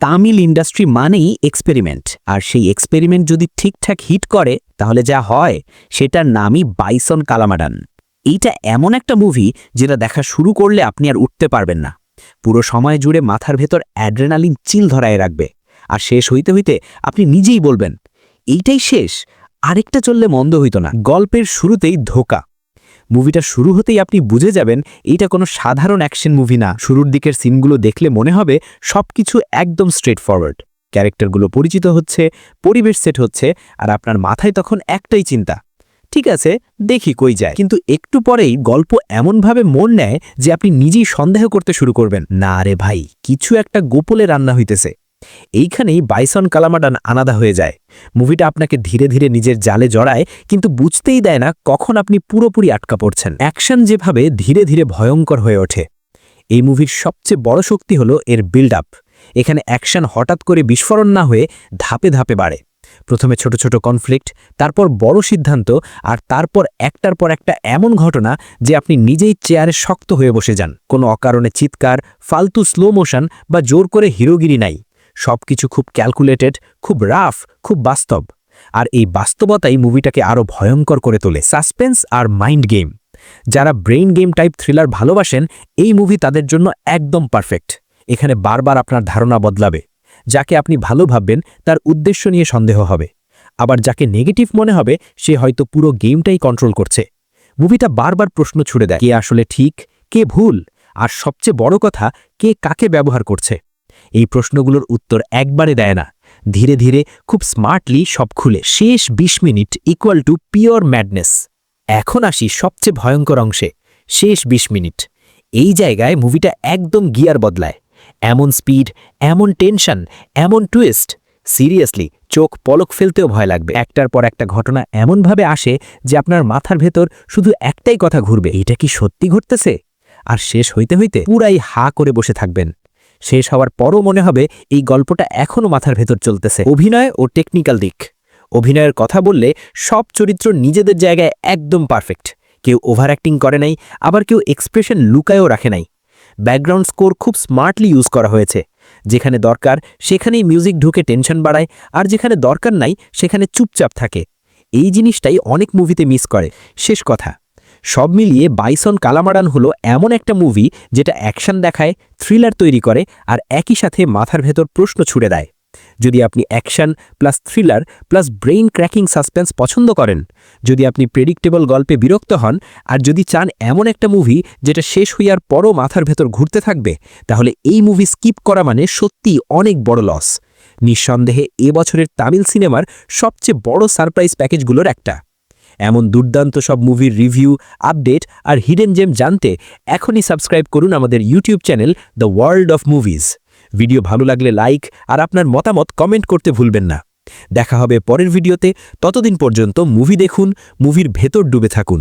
Tamil industry মানেই experiment. আর সেই এক্সপেরিমেন্ট যদি ঠিকঠাক হিট করে, তাহলে যা হয়, সেটার নামই বাইসন কালামাডান। এইটা এমন একটা মুভি যেটা দেখা শুরু করলে আপনি আর উঠতে পারবেন না। পুরো সময় জুড়ে মাথার ভেতর অ্যাড্রেনালিন চিল ধরায় রাখবে। আর শেষ হইতে হইতে আপনি নিজেই বলবেন, এইটাই শেষ, আরেকটা চললে মন্দ হইত না। গল্পের শুরুতেই ধোকা। মুভিটা শুরু হতেই আপনি বুঝে যাবেন এইটা কোনো সাধারণ অ্যাকশন মুভি না। শুরুর দিকের সিনগুলো দেখলে মনে হবে সবকিছু একদম স্ট্রেট ফরওয়ার্ড ক্যারেক্টারগুলো পরিচিত হচ্ছে, পরিবেশ সেট হচ্ছে, আর আপনার মাথায় তখন একটাই চিন্তা, ঠিক আছে, দেখি কই যায়। কিন্তু একটু পরেই গল্প এমনভাবে মন নেয় যে আপনি নিজেই সন্দেহ করতে শুরু করবেন, না রে ভাই, কিছু একটা গোপলে রান্না হইতেছে। এইখানেই বাইসন কালামাডান আনাদা হয়ে যায়। মুভিটা আপনাকে ধীরে ধীরে নিজের জালে জড়ায়, কিন্তু বুঝতেই দেয় না কখন আপনি পুরোপুরি আটকা পড়ছেন। অ্যাকশন যেভাবে ধীরে ধীরে ভয়ঙ্কর হয়ে ওঠে। এই মুভির সবচেয়ে বড় শক্তি হলো এর বিল্ড আপ এখানে অ্যাকশন হঠাৎ করে বিস্ফোরণ না হয়ে ধাপে ধাপে বাড়ে। প্রথমে ছোট ছোট কনফ্লিক্ট তারপর বড় সিদ্ধান্ত, আর তারপর একটার পর একটা এমন ঘটনা যে আপনি নিজেই চেয়ারে শক্ত হয়ে বসে যান। কোনো অকারণে চিৎকার, ফালতু স্লো মোশন বা জোর করে হিরোগিরি নাই। সবকিছু খুব ক্যালকুলেটেড খুব রাফ খুব বাস্তব। আর এই বাস্তবতাই মুভিটাকে আরও ভয়ঙ্কর করে তোলে। সাসপেন্স আর মাইন্ড গেম যারা ব্রেইন গেম টাইপ থ্রিলার ভালোবাসেন, এই মুভি তাদের জন্য একদম পারফেক্ট এখানে বারবার আপনার ধারণা বদলাবে। যাকে আপনি ভালো ভাববেন, তার উদ্দেশ্য নিয়ে সন্দেহ হবে। আবার যাকে নেগেটিভ মনে হবে, সে হয়তো পুরো গেমটাই কন্ট্রোল করছে। মুভিটা বারবার প্রশ্ন ছুড়ে দেয়, কে আসলে ঠিক, কে ভুল? আর সবচেয়ে বড় কথা, কে কাকে ব্যবহার করছে? এই প্রশ্নগুলোর উত্তর একবারে দেয় না। ধীরে ধীরে খুব স্মার্টলি সব খুলে শেষ ২০ minute equal to pure madness এখন আসি সবচেয়ে ভয়ঙ্কর অংশে, শেষ ২০ মিনিট। এই জায়গায় মুভিটা একদম গিয়ার বদলায়। এমন স্পিড এমন টেনশন এমন টুইস্ট সিরিয়াসলি চোখ পলক ফেলতেও ভয় লাগবে। একটার পর একটা ঘটনা এমনভাবে আসে যে আপনার মাথার ভেতর শুধু একটাই কথা ঘুরবে, এটা কি সত্যি ঘটতেছে? আর শেষ হইতে হইতে পুরাই হা করে বসে থাকবেন। শেষ হওয়ার পরও মনে হবে এই গল্পটা এখনও মাথার ভেতর চলতেছে। অভিনয় ও টেকনিক্যাল দিক। অভিনয়ের কথা বললে সব চরিত্র নিজেদের জায়গায় একদম পারফেক্ট কেউ ওভার অ্যাক্টিং করে নাই, আবার কেউ এক্সপ্রেশন লুকায়ও রাখে নাই। ব্যাকগ্রাউন্ড স্কোর খুব স্মার্টলি ইউজ করা হয়েছে। যেখানে দরকার, সেখানেই মিউজিক ঢুকে টেনশন বাড়ায়, আর যেখানে দরকার নাই, সেখানে চুপচাপ থাকে। এই জিনিসটাই অনেক মুভিতে মিস করে। শেষ কথা। সব মিলিয়ে বাইসন কালামারান হলো এমন একটা মুভি যেটা অ্যাকশন দেখায় থ্রিলার তৈরি করে আর একই সাথে মাথার ভেতর প্রশ্ন ছুড়ে দেয়। যদি আপনি action plus thriller plus brain cracking suspense পছন্দ করেন, যদি আপনি প্রেডিক্টেবল গল্পে বিরক্ত হন আর যদি চান এমন একটা মুভি যেটা শেষ হইয়ার পরও মাথার ভেতর ঘুরতে থাকবে, তাহলে এই মুভি স্কিপ করা মানে সত্যি অনেক বড় লস নিঃসন্দেহে এবছরের তামিল সিনেমার সবচেয়ে বড় সারপ্রাইজ প্যাকেজগুলোর একটা। এমন দুর্দান্ত সব মুভির রিভিউ আপডেট আর হিডেন জেম জানতে এখনই সাবস্ক্রাইব করুন আমাদের YouTube channel the world of movies video ভালো লাগলে লাইক আর আপনার মতামত কমেন্ট করতে ভুলবেন না। দেখা হবে পরের ভিডিওতে ততদিন পর্যন্ত মুভি দেখুন মুভির ভেতর ডুবে থাকুন।